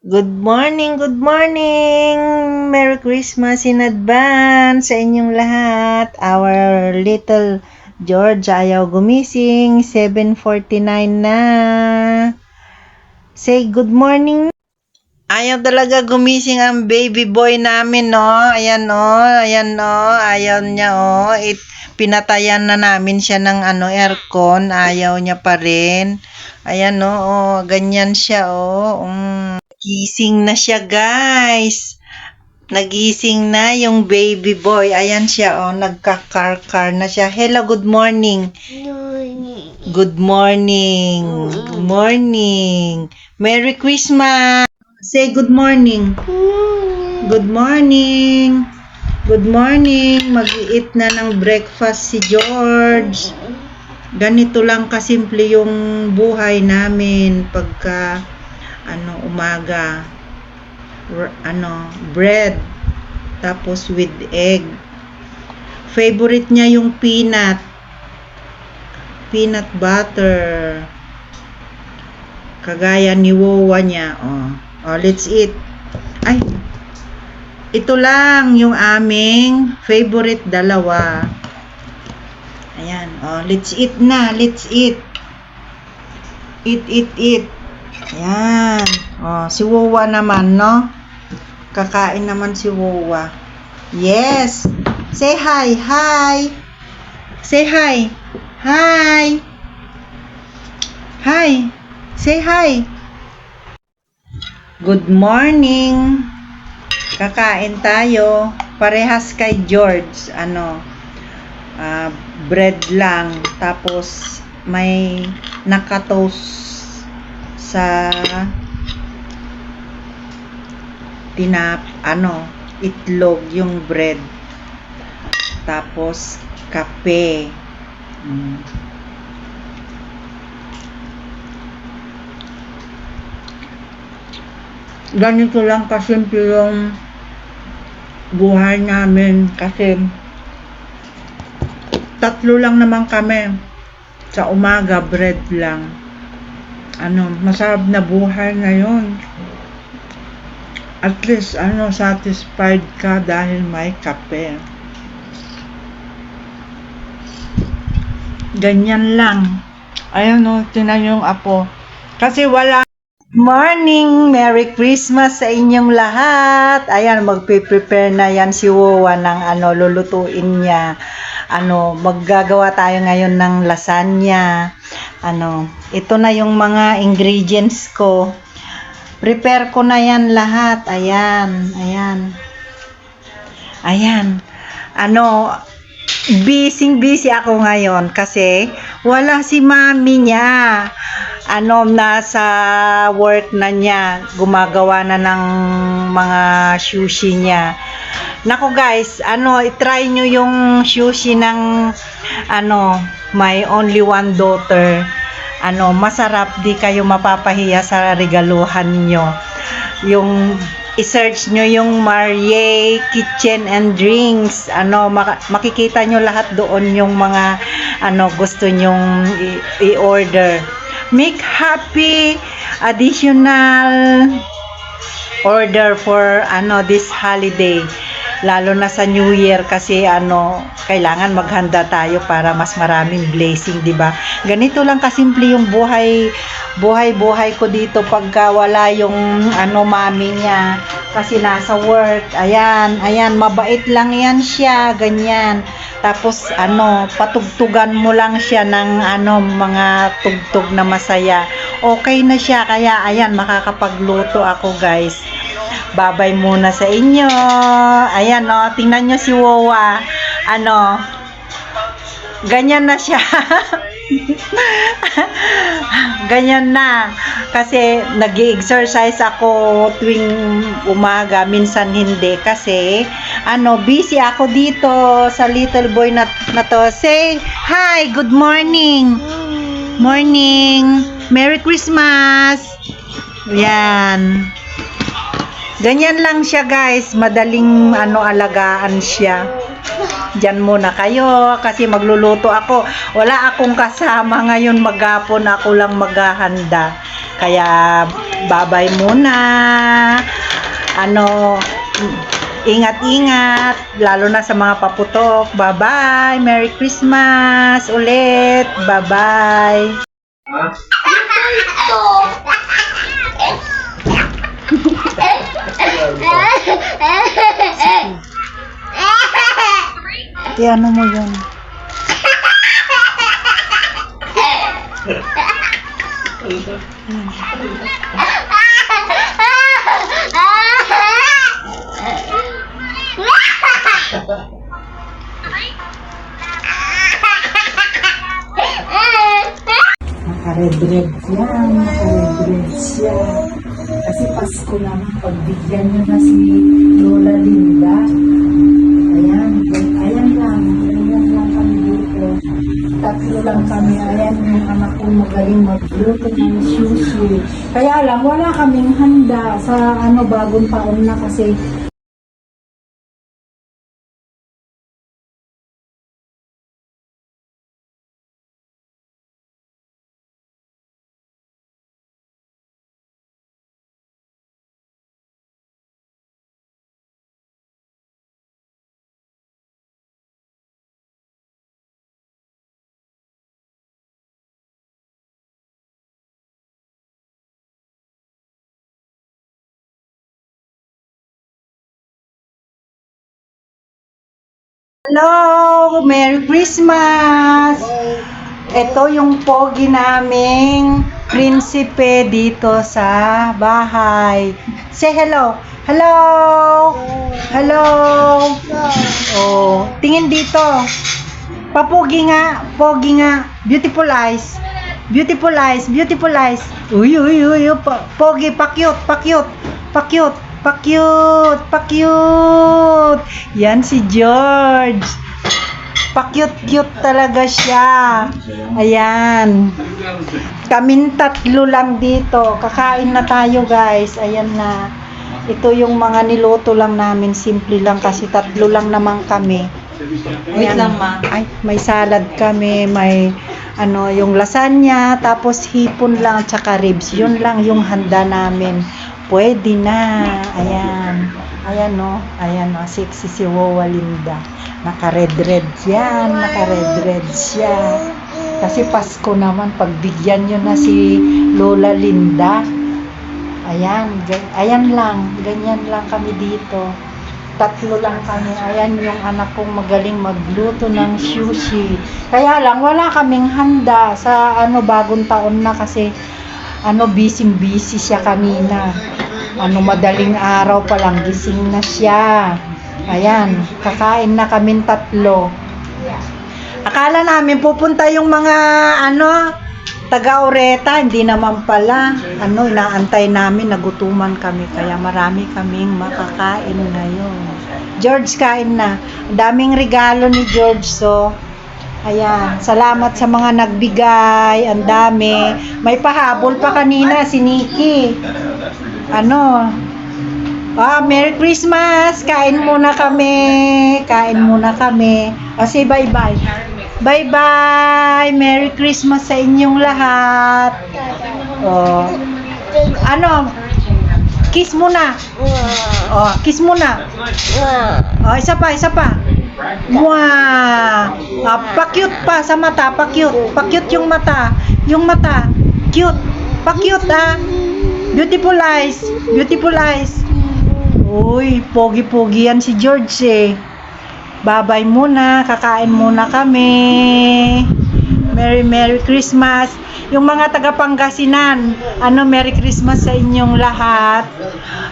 Good morning, good morning! Merry Christmas in advance sa inyong lahat. Our little George ayaw gumising. 7.49 na. Say good morning. Ayaw talaga gumising ang baby boy namin, no? Ayan, no? Ayan, no? Ayaw niya, oh. It, pinatayan na namin siya ng ano, aircon. Ayaw niya pa rin. Ayan, no? Oh, ganyan siya, oh. Mm. Gising na siya, guys. Nagising na yung baby boy. Ayan siya, oh. Nagka-car-car na siya. Hello, good morning. Good morning. Good morning. Merry Christmas. Say good morning. Good morning. Good morning. Mag-eat na ng breakfast si George. Ganito lang kasimple yung buhay namin pagka ano umaga ano bread tapos with egg. Favorite niya yung peanut. Peanut butter. Kagaya ni Wowa niya. Oh. oh, let's eat. Ay, ito lang yung aming favorite dalawa. Ayan. Oh, let's eat na. Let's eat. Eat, eat, eat. Ayan. Oh, si Wowa naman, no? Kakain naman si Wowa. Yes. Say hi. Hi. Say hi. Hi. Hi. Say hi. Good morning. Kakain tayo. Parehas kay George. Ano? ah, bread lang. Tapos may nakatoast sa tinap ano itlog yung bread. Tapos kape. Mm. ganito lang kasimple yung buhay namin kasi tatlo lang naman kami. Sa umaga bread lang ano masarap na buhay na yun at least ano satisfied ka dahil may kape ganyan lang ayun o tinan yung apo kasi wala Morning! Merry Christmas sa inyong lahat! Ayan, magpe-prepare na yan si Wowa ng ano, lulutuin niya. Ano, maggagawa tayo ngayon ng lasagna. Ano, ito na yung mga ingredients ko. Prepare ko na yan lahat. Ayan, ayan. Ayan. Ano, busy busy ako ngayon kasi wala si mami niya ano nasa work na niya gumagawa na ng mga sushi niya nako guys ano i-try nyo yung sushi ng ano my only one daughter ano masarap di kayo mapapahiya sa regaluhan nyo yung i-search nyo yung Marie Kitchen and Drinks. Ano, maka- makikita nyo lahat doon yung mga ano gusto nyong i-order. Make happy additional order for ano this holiday lalo na sa New Year kasi ano kailangan maghanda tayo para mas maraming blessing, 'di ba? Ganito lang kasimple yung buhay buhay-buhay ko dito pagka wala yung ano mami niya kasi nasa work. Ayan, ayan, mabait lang 'yan siya, ganyan. Tapos ano, patugtugan mo lang siya ng ano mga tugtog na masaya. Okay na siya kaya ayan makakapagluto ako, guys babay muna sa inyo. Ayan, no, tingnan nyo si Wowa. Ano, ganyan na siya. ganyan na. Kasi nag exercise ako tuwing umaga, minsan hindi. Kasi, ano, busy ako dito sa little boy na, na to. Say, hi, good morning. Morning. Merry Christmas. Yan. Ganyan lang siya guys, madaling ano alagaan siya. Diyan muna kayo kasi magluluto ako. Wala akong kasama ngayon maghapon, ako lang maghahanda. Kaya babay muna. Ano, ingat-ingat, lalo na sa mga paputok. Bye-bye. Merry Christmas ulit. Bye-bye. Iano mo yun. Nakared-red yan, nakared-red siya. Kasi Pasko naman, pagbigyan niyo na si Lola Linda. Ayan, ayan lang, ayan lang kami dito. Tatlo lang kami, ayan yung anak ko magaling magluto ng sushi. Kaya lang, wala kaming handa sa ano bagong taon na kasi Hello! Merry Christmas! Ito yung pogi naming prinsipe dito sa bahay. Say hello! Hello! Hello! Oh, tingin dito. Papogi nga, pogi nga. Beautiful eyes. Beautiful eyes, beautiful eyes. Uy, uy, uy, uy. Pogi, pa-cute, pa-cute, pa-cute, pa-cute, pa-cute. Yan si George. Pa-cute-cute talaga siya. Ayan. Kaming tatlo lang dito. Kakain na tayo, guys. Ayan na. Ito yung mga niluto lang namin. Simple lang kasi tatlo lang naman kami. Wait lang, ma. Ay, may salad kami, may ano, yung lasagna, tapos hipon lang, tsaka ribs. Yun lang yung handa namin. Pwede na. Ayan. Ayan no. Ayan no. Sexy si Wawa Linda. Naka-red-red yan. Naka-red-red siya. Kasi Pasko naman, pagbigyan nyo na si Lola Linda. Ayan. Ayan lang. Ganyan lang kami dito tatlo lang kami. Ayan yung anak kong magaling magluto ng sushi. Kaya lang, wala kaming handa sa ano bagong taon na kasi ano busy busy siya kanina. Ano madaling araw pa lang gising na siya. Ayan, kakain na kaming tatlo. Akala namin pupunta yung mga ano taga Oreta, hindi naman pala. Ano, inaantay namin, nagutuman kami. Kaya marami kaming makakain ngayon. George, kain na. Daming regalo ni George, so. Ayan, salamat sa mga nagbigay. Ang dami. May pahabol pa kanina, si Nikki. Ano? Ah, Merry Christmas! Kain muna kami. Kain muna kami. O, bye-bye. Bye-bye! Merry Christmas sa inyong lahat. Oh. Ano? Kiss muna. Oh, kiss muna. Oh, isa pa, isa pa. Wow! Ah, pa-cute pa sa mata, pa-cute. Pa-cute yung mata. Yung mata. Cute. Pa-cute ah. Beautiful eyes. Beautiful eyes. Uy, pogi-pogi yan si George eh. Babay muna, kakain muna kami. Merry Merry Christmas. Yung mga taga Pangasinan, ano Merry Christmas sa inyong lahat.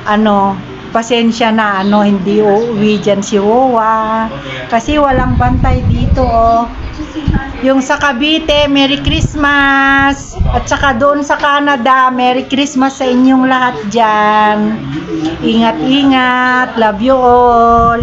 Ano, pasensya na ano hindi uuwi dyan si Wowa. Kasi walang bantay dito oh. Yung sa Cavite, Merry Christmas! At saka doon sa Canada, Merry Christmas sa inyong lahat dyan. Ingat-ingat. Love you all.